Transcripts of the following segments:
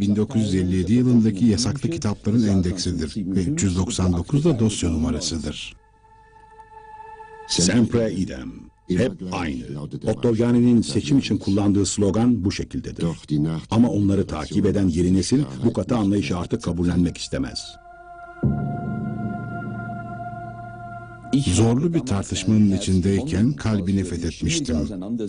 1957 yılındaki yasaklı kitapların endeksidir ve 399 da dosya numarasıdır. Sempre idem. Hep aynı. Ottovyani'nin seçim için kullandığı slogan bu şekildedir. Ama onları takip eden yeni nesil bu katı anlayışı artık kabullenmek istemez. Zorlu bir tartışmanın içindeyken kalbini fethetmiştim.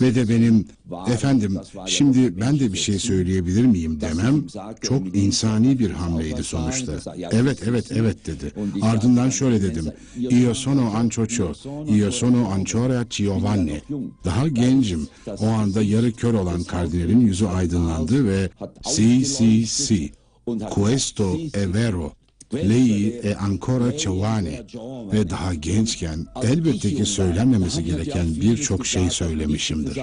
Ve de benim, efendim şimdi ben de bir şey söyleyebilir miyim demem çok insani bir hamleydi sonuçta. Evet, evet, evet dedi. Ardından şöyle dedim. Io sono Anchocho, io sono ancora Giovanni. Daha gencim. O anda yarı kör olan kardinalin yüzü aydınlandı ve si, si, si. Questo è vero. Lei e ancora giovane ve daha gençken elbette ki söylenmemesi gereken birçok şey söylemişimdir.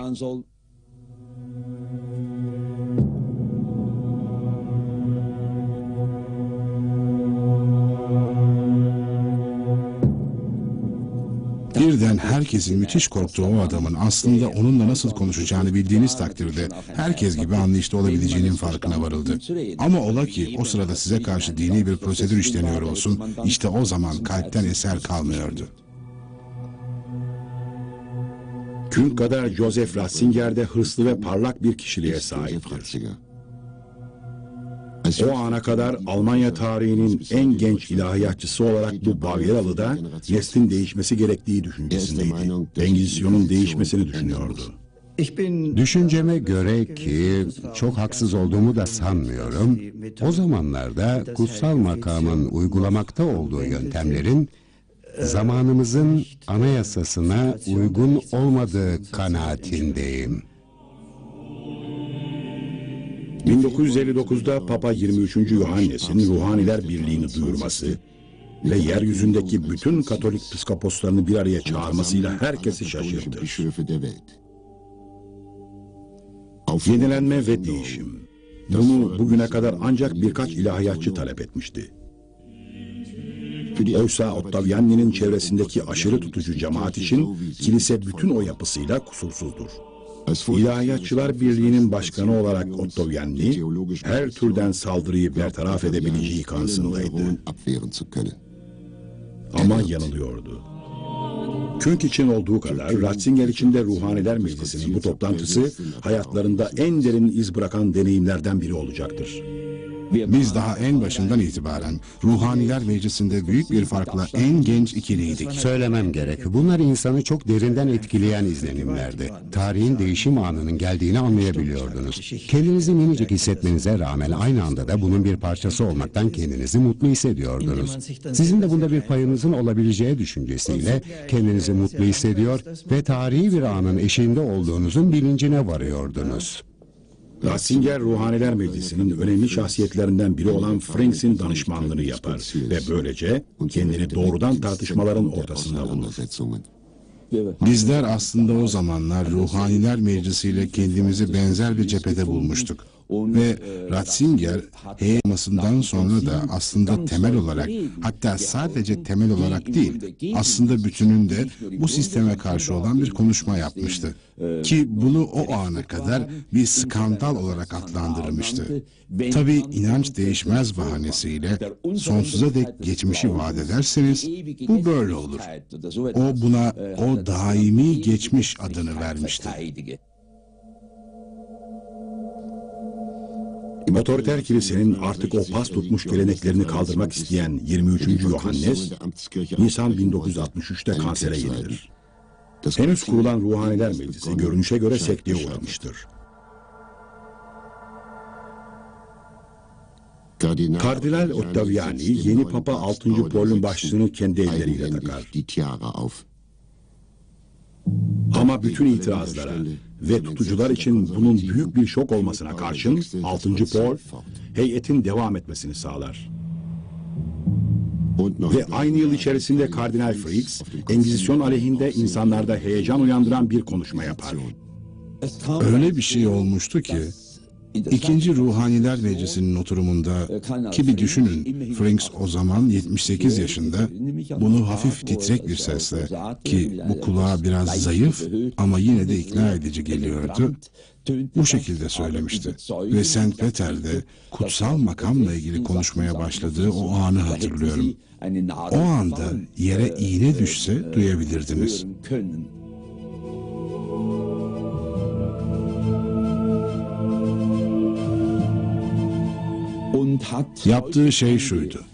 Birden herkesin müthiş korktuğu o adamın aslında onunla nasıl konuşacağını bildiğiniz takdirde herkes gibi anlayışta olabileceğinin farkına varıldı. Ama ola ki o sırada size karşı dini bir prosedür işleniyor olsun, işte o zaman kalpten eser kalmıyordu. Kün kadar Joseph Ratzinger de hırslı ve parlak bir kişiliğe sahiptir. O ana kadar Almanya tarihinin en genç ilahiyatçısı olarak bu Bavyeralı'da neslin değişmesi gerektiği düşüncesindeydi. Engizisyonun değişmesini düşünüyordu. Düşünceme göre ki çok haksız olduğumu da sanmıyorum. O zamanlarda kutsal makamın uygulamakta olduğu yöntemlerin zamanımızın anayasasına uygun olmadığı kanaatindeyim. 1959'da Papa 23. Yohannes'in Ruhaniler Birliği'ni duyurması ve yeryüzündeki bütün Katolik psikoposlarını bir araya çağırmasıyla herkesi şaşırttı. Yenilenme ve değişim. Bunu bugüne kadar ancak birkaç ilahiyatçı talep etmişti. Oysa Ottaviani'nin çevresindeki aşırı tutucu cemaat için kilise bütün o yapısıyla kusursuzdur. İlahiyatçılar Birliği'nin başkanı olarak Ottaviani, her türden saldırıyı bertaraf edebileceği kanısındaydı. Ama yanılıyordu. Künk için olduğu kadar Ratzinger için de Ruhaniler Meclisi'nin bu toplantısı hayatlarında en derin iz bırakan deneyimlerden biri olacaktır. Biz daha en başından itibaren Ruhaniler Meclisi'nde büyük bir farkla en genç ikiliydik. Söylemem gerek. Bunlar insanı çok derinden etkileyen izlenimlerdi. Tarihin değişim anının geldiğini anlayabiliyordunuz. Kendinizi minicik hissetmenize rağmen aynı anda da bunun bir parçası olmaktan kendinizi mutlu hissediyordunuz. Sizin de bunda bir payınızın olabileceği düşüncesiyle kendinizi mutlu hissediyor ve tarihi bir anın eşiğinde olduğunuzun bilincine varıyordunuz. Ratzinger Ruhaniler Meclisi'nin önemli şahsiyetlerinden biri olan Franks'in danışmanlığını yapar ve böylece kendini doğrudan tartışmaların ortasında bulur. Bizler aslında o zamanlar Ruhaniler Meclisi ile kendimizi benzer bir cephede bulmuştuk. Ve Ratzinger heyemasından sonra da aslında temel olarak hatta sadece temel olarak değil aslında bütününde bu sisteme karşı olan bir konuşma yapmıştı. Ki bunu o ana kadar bir skandal olarak adlandırmıştı. Tabi inanç değişmez bahanesiyle sonsuza dek geçmişi vaat ederseniz bu böyle olur. O buna o daimi geçmiş adını vermişti. Otoriter kilisenin artık o pas tutmuş geleneklerini kaldırmak isteyen 23. Yohannes, Nisan 1963'te kansere yenilir. Henüz kurulan Ruhaniler Meclisi görünüşe göre sekteye uğramıştır. Kardinal Ottaviani yeni Papa 6. Paul'un başlığını kendi elleriyle takar. Ama bütün itirazlara ve tutucular için bunun büyük bir şok olmasına karşın 6. Paul heyetin devam etmesini sağlar. Ve aynı yıl içerisinde Kardinal Fritz, Engizisyon aleyhinde insanlarda heyecan uyandıran bir konuşma yapar. Öyle bir şey olmuştu ki İkinci Ruhaniler Meclisi'nin oturumunda ki bir düşünün Franks o zaman 78 yaşında bunu hafif titrek bir sesle ki bu kulağa biraz zayıf ama yine de ikna edici geliyordu. bu şekilde söylemişti. Ve St. Peter'de kutsal makamla ilgili konuşmaya başladığı o anı hatırlıyorum. O anda yere iğne düşse duyabilirdiniz. Yaptığı şey şuydu.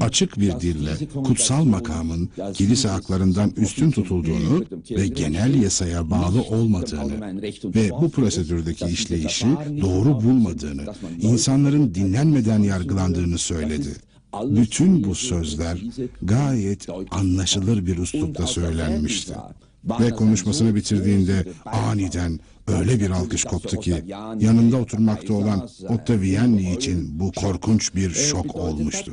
Açık bir dille kutsal makamın kilise haklarından üstün tutulduğunu ve genel yasaya bağlı olmadığını ve bu prosedürdeki işleyişi doğru bulmadığını, insanların dinlenmeden yargılandığını söyledi. Bütün bu sözler gayet anlaşılır bir üslupta söylenmişti. Ve konuşmasını bitirdiğinde aniden öyle bir alkış koptu ki yanında oturmakta olan Ottaviani için bu korkunç bir şok olmuştu.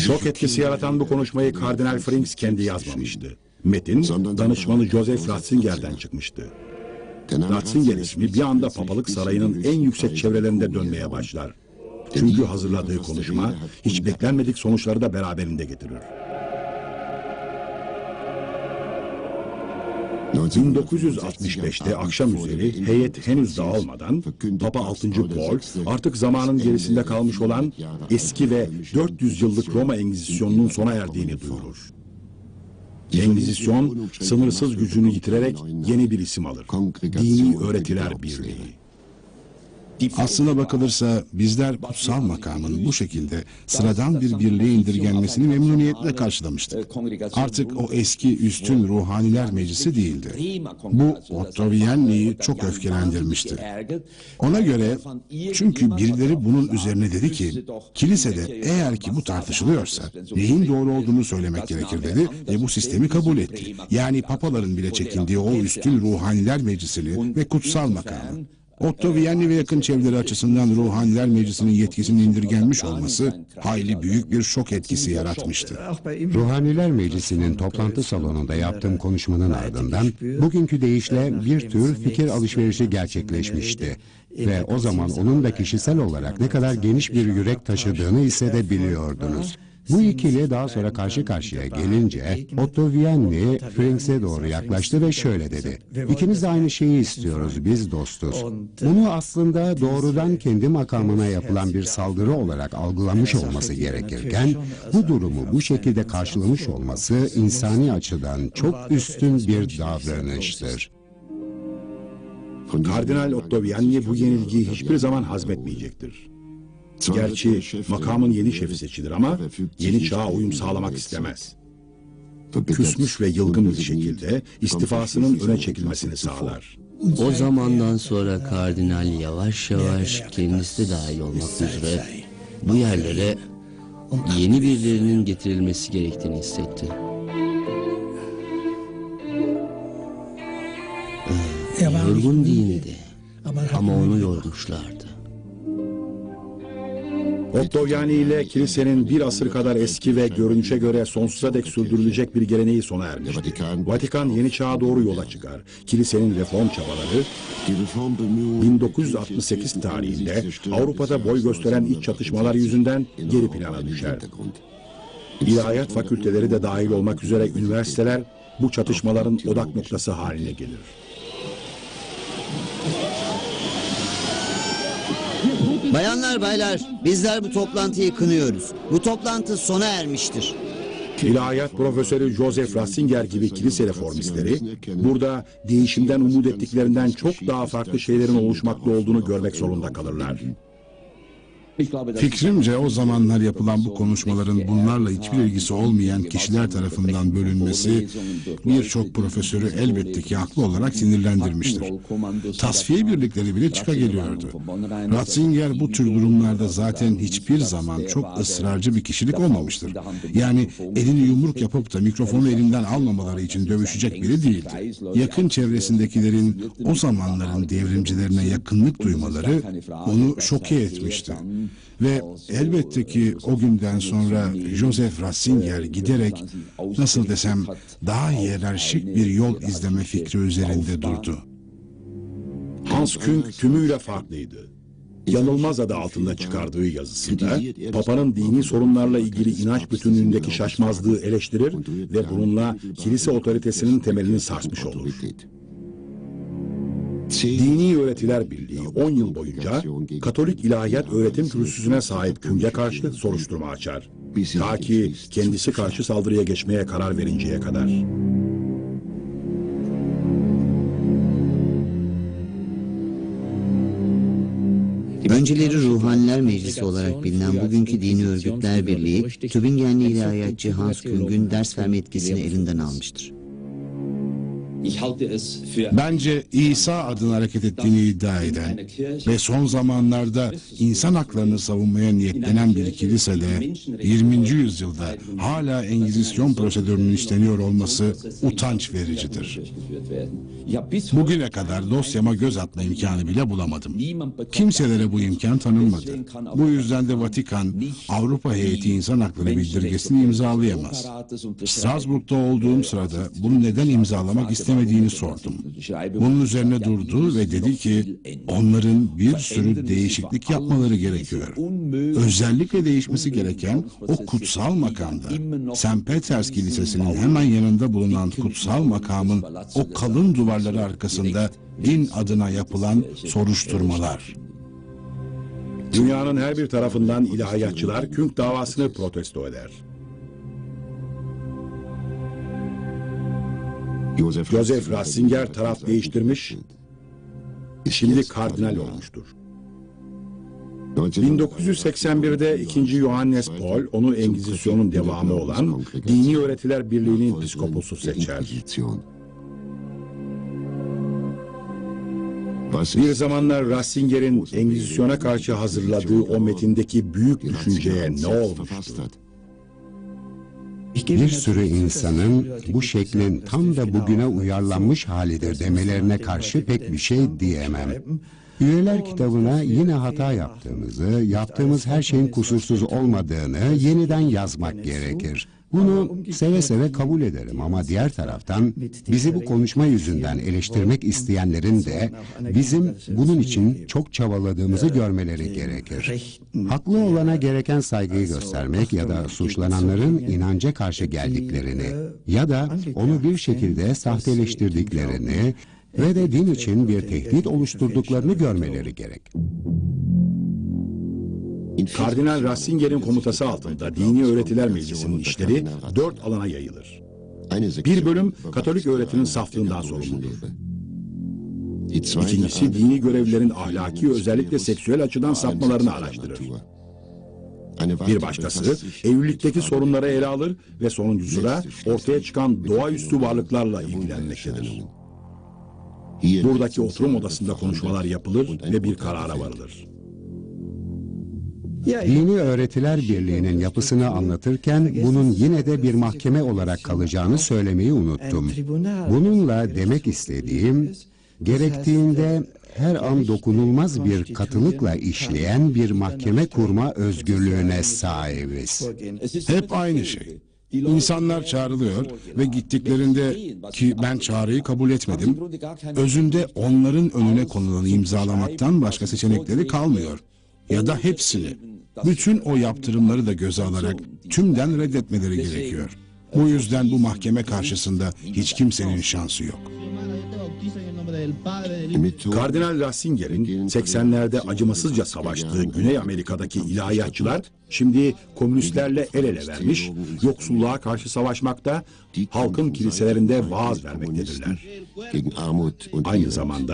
Şok etkisi yaratan bu konuşmayı Kardinal Frings kendi yazmamıştı. Metin, danışmanı Joseph Ratzinger'den çıkmıştı. Ratzinger ismi bir anda papalık sarayının en yüksek çevrelerinde dönmeye başlar. Çünkü hazırladığı konuşma hiç beklenmedik sonuçları da beraberinde getirir. 1965'te akşam üzeri heyet henüz dağılmadan Papa 6. Paul artık zamanın gerisinde kalmış olan eski ve 400 yıllık Roma Engizisyonunun sona erdiğini duyurur. Engizisyon sınırsız gücünü yitirerek yeni bir isim alır. Dini Öğretiler Birliği. Aslına bakılırsa bizler kutsal makamın bu şekilde sıradan bir birliğe indirgenmesini memnuniyetle karşılamıştık. Artık o eski üstün ruhaniler meclisi değildi. Bu Otto Vianney'i çok öfkelendirmişti. Ona göre çünkü birileri bunun üzerine dedi ki kilisede eğer ki bu tartışılıyorsa neyin doğru olduğunu söylemek gerekir dedi ve bu sistemi kabul etti. Yani papaların bile çekindiği o üstün ruhaniler meclisini ve kutsal makamı. Otto Vianney ve yakın çevreleri açısından Ruhaniler Meclisi'nin yetkisinin indirgenmiş olması hayli büyük bir şok etkisi yaratmıştı. Ruhaniler Meclisi'nin toplantı salonunda yaptığım konuşmanın ardından bugünkü deyişle bir tür fikir alışverişi gerçekleşmişti. Ve o zaman onun da kişisel olarak ne kadar geniş bir yürek taşıdığını hissedebiliyordunuz. Bu ikili daha sonra karşı karşıya gelince Otto Vianney Franks'e doğru yaklaştı ve şöyle dedi. İkimiz de aynı şeyi istiyoruz, biz dostuz. Bunu aslında doğrudan kendi makamına yapılan bir saldırı olarak algılamış olması gerekirken bu durumu bu şekilde karşılamış olması insani açıdan çok üstün bir davranıştır. Kardinal Otto Vianney bu yenilgiyi hiçbir zaman hazmetmeyecektir. Gerçi makamın yeni şefi seçilir ama yeni çağa uyum sağlamak istemez. Küsmüş ve yılgın bir şekilde istifasının öne çekilmesini sağlar. O zamandan sonra kardinal yavaş yavaş kendisi de dahil olmak üzere bu yerlere yeni birilerinin getirilmesi gerektiğini hissetti. Yorgun değildi ama onu yormuşlardı. Otto Vianney ile kilisenin bir asır kadar eski ve görünüşe göre sonsuza dek sürdürülecek bir geleneği sona ermişti. Vatikan yeni çağa doğru yola çıkar. Kilisenin reform çabaları 1968 tarihinde Avrupa'da boy gösteren iç çatışmalar yüzünden geri plana düşer. İlahiyat fakülteleri de dahil olmak üzere üniversiteler bu çatışmaların odak noktası haline gelir. Bayanlar baylar bizler bu toplantıyı kınıyoruz. Bu toplantı sona ermiştir. İlahiyat profesörü Joseph Ratzinger gibi kilise reformistleri burada değişimden umut ettiklerinden çok daha farklı şeylerin oluşmakta olduğunu görmek zorunda kalırlar. Fikrimce o zamanlar yapılan bu konuşmaların bunlarla hiçbir ilgisi olmayan kişiler tarafından bölünmesi birçok profesörü elbette ki haklı olarak sinirlendirmiştir. Tasfiye birlikleri bile çıka geliyordu. Ratzinger bu tür durumlarda zaten hiçbir zaman çok ısrarcı bir kişilik olmamıştır. Yani elini yumruk yapıp da mikrofonu elinden almamaları için dövüşecek biri değildi. Yakın çevresindekilerin o zamanların devrimcilerine yakınlık duymaları onu şoke etmişti. Ve elbette ki o günden sonra Joseph Ratzinger giderek nasıl desem daha hiyerarşik bir yol izleme fikri üzerinde durdu. Hans Küng tümüyle farklıydı. Yanılmaz adı altında çıkardığı yazısında Papa'nın dini sorunlarla ilgili inanç bütünlüğündeki şaşmazlığı eleştirir ve bununla kilise otoritesinin temelini sarsmış olur. Dini Öğretiler Birliği 10 yıl boyunca Katolik İlahiyat Öğretim Kürsüsü'ne sahip künge karşı soruşturma açar. Ta ki kendisi karşı saldırıya geçmeye karar verinceye kadar. Önceleri Ruhaniler Meclisi olarak bilinen bugünkü Dini Örgütler Birliği, Tübingenli ilahiyatçı Hans Küng'ün ders verme etkisini elinden almıştır. Bence İsa adına hareket ettiğini iddia eden ve son zamanlarda insan haklarını savunmaya niyetlenen bir kilisede 20. yüzyılda hala Engizisyon prosedürünün işleniyor olması utanç vericidir. Bugüne kadar dosyama göz atma imkanı bile bulamadım. Kimselere bu imkan tanınmadı. Bu yüzden de Vatikan Avrupa Heyeti İnsan Hakları Bildirgesi'ni imzalayamaz. Strasbourg'da olduğum sırada bunu neden imzalamak istemediğini sordum. Bunun üzerine durdu ve dedi ki onların bir sürü değişiklik yapmaları gerekiyor. Özellikle değişmesi gereken o kutsal makamda. St. Peters Kilisesi'nin hemen yanında bulunan kutsal makamın o kalın duvarları arkasında din adına yapılan soruşturmalar. Dünyanın her bir tarafından ilahiyatçılar Küng davasını protesto eder. Joseph Ratzinger taraf değiştirmiş, şimdi kardinal olmuştur. 1981'de 2. Johannes Paul onu Engizisyon'un devamı olan Dini Öğretiler Birliği'nin piskoposu seçer. Bir zamanlar Ratzinger'in Engizisyon'a karşı hazırladığı o metindeki büyük düşünceye ne olmuştu? Bir sürü insanın bu şeklin tam da bugüne uyarlanmış halidir demelerine karşı pek bir şey diyemem. Üyeler kitabına yine hata yaptığımızı, yaptığımız her şeyin kusursuz olmadığını yeniden yazmak gerekir. Bunu seve seve kabul ederim ama diğer taraftan bizi bu konuşma yüzünden eleştirmek isteyenlerin de bizim bunun için çok çabaladığımızı görmeleri gerekir. Haklı olana gereken saygıyı göstermek ya da suçlananların inanca karşı geldiklerini ya da onu bir şekilde sahteleştirdiklerini ve de din için bir tehdit oluşturduklarını görmeleri gerek. Kardinal Ratzinger'in komutası altında Dini Öğretiler Meclisi'nin işleri dört alana yayılır. Bir bölüm Katolik öğretinin saflığından sorumludur. İkincisi dini görevlilerin ahlaki özellikle seksüel açıdan sapmalarını araştırır. Bir başkası evlilikteki sorunları ele alır ve sonuncusu da ortaya çıkan doğaüstü varlıklarla ilgilenmektedir. Buradaki oturum odasında konuşmalar yapılır ve bir karara varılır. Dini Öğretiler Birliği'nin yapısını anlatırken bunun yine de bir mahkeme olarak kalacağını söylemeyi unuttum. Bununla demek istediğim gerektiğinde her an dokunulmaz bir katılıkla işleyen bir mahkeme kurma özgürlüğüne sahibiz. Hep aynı şey. İnsanlar çağrılıyor ve gittiklerinde ki ben çağrıyı kabul etmedim, özünde onların önüne konulanı imzalamaktan başka seçenekleri kalmıyor. Ya da hepsini, bütün o yaptırımları da göze alarak tümden reddetmeleri gerekiyor. Bu yüzden bu mahkeme karşısında hiç kimsenin şansı yok. Kardinal Ratzinger'in 80'lerde acımasızca savaştığı Güney Amerika'daki ilahiyatçılar şimdi komünistlerle el ele vermiş, yoksulluğa karşı savaşmakta, halkın kiliselerinde vaaz vermektedirler. Aynı zamanda